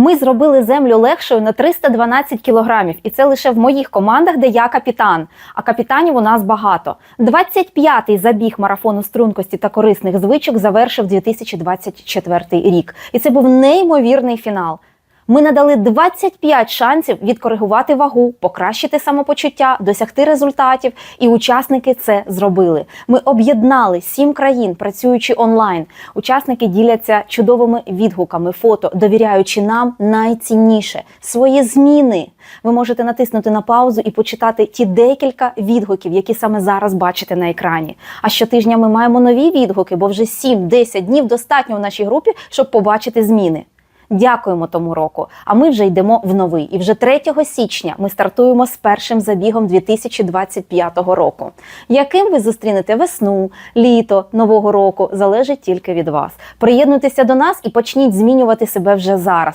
Ми зробили землю легшою на 312 кілограмів, і це лише в моїх командах, де я капітан. А капітанів у нас багато. 25-й забіг марафону стрункості та корисних звичок завершив 2024 рік. І це був неймовірний фінал. Ми надали 25 шансів відкоригувати вагу, покращити самопочуття, досягти результатів, і учасники це зробили. Ми об'єднали сім країн, працюючи онлайн. Учасники діляться чудовими відгуками, фото, довіряючи нам найцінніше свої зміни. Ви можете натиснути на паузу і почитати ті декілька відгуків, які саме зараз бачите на екрані. А щотижня ми маємо нові відгуки, бо вже 7-10 днів достатньо в нашій групі, щоб побачити зміни. Дякуємо тому року. А ми вже йдемо в новий. І вже 3 січня ми стартуємо з першим забігом 2025 року. Яким ви зустрінете весну, літо, нового року залежить тільки від вас. Приєднуйтеся до нас і почніть змінювати себе вже зараз.